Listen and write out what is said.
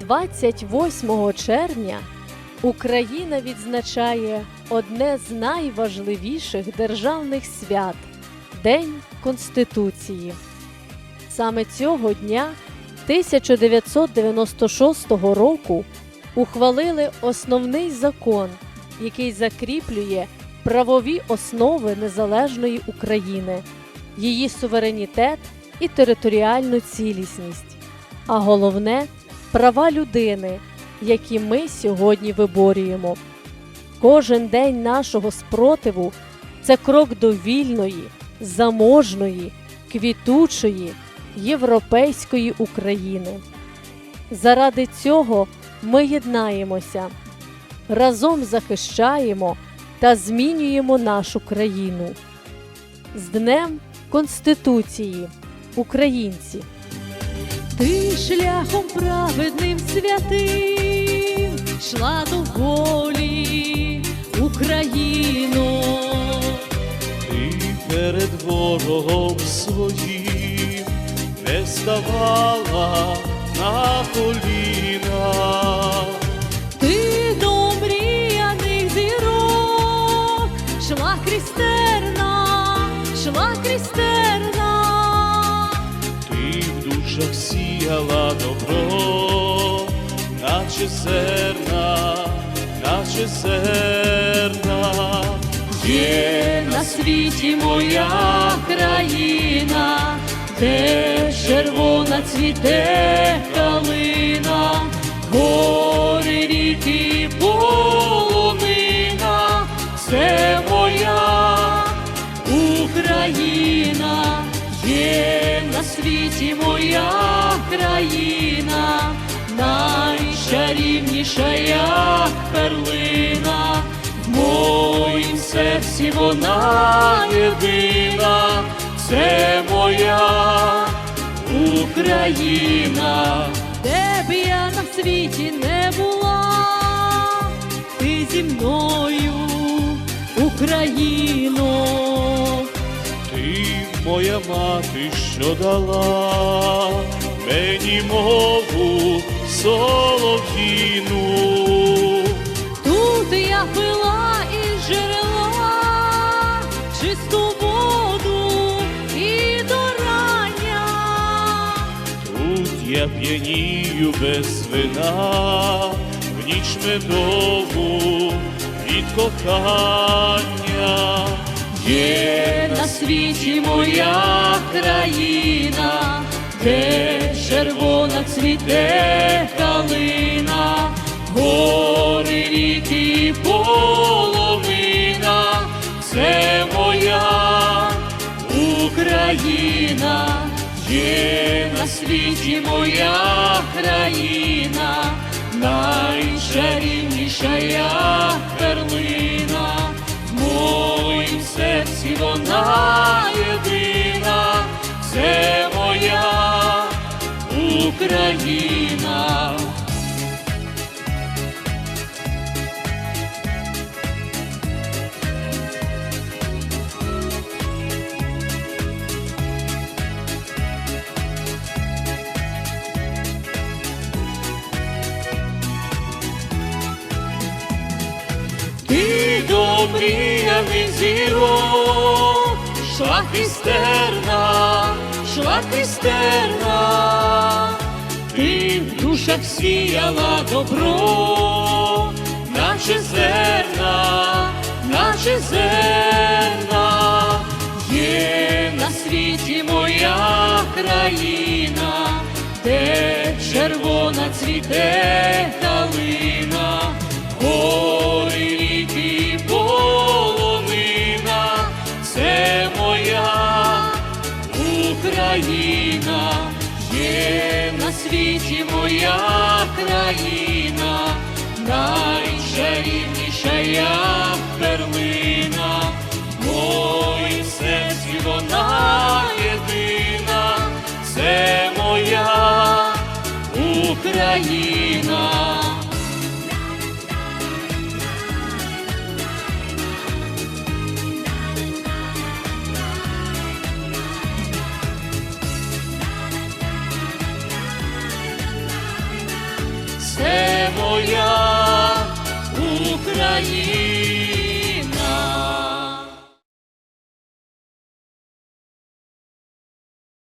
28 червня Україна відзначає одне з найважливіших державних свят День Конституції. Саме цього дня 1996 року ухвалили основний закон, який закріплює правові основи незалежної України, її суверенітет і територіальну цілісність, а головне права людини, які ми сьогодні виборюємо. Кожен день нашого спротиву це крок до вільної, заможної, квітучої, європейської України. Заради цього ми єднаємося, разом захищаємо та змінюємо нашу країну. З Днем Конституції, українці! Ти шляхом праведним святим шла до волі Україно. Ти перед ворогом своїм не ставала на коліна, душах сіяла добро, наче зерна, наче зерна. Є на світі моя країна, де червона цвіте калина, світі моя країна, найчарівніша як перлина. В моїм серці вона єдина, це моя Україна, де б я на світі не була, мати, що дала мені мову солов'їну. Тут я пила із джерела чисту воду і до рання. Тут я п'янію без вина, в ніч медову від кохання. Є на світі моя країна, де червона цвіте калина, гори ріки половина, це моя Україна, є на світі моя країна, найчарівніша як вона єдина, це моя Україна. Мріяних зірок, шла крістерна, шла крістерна, ти в душах сіяла добро, наче зерна, наче зерна, є на світі моя країна, де червона цвіте Україна, є на світі моя країна, найчарівніша як перлина, в моїм серці вона єдина, це моя Україна. You.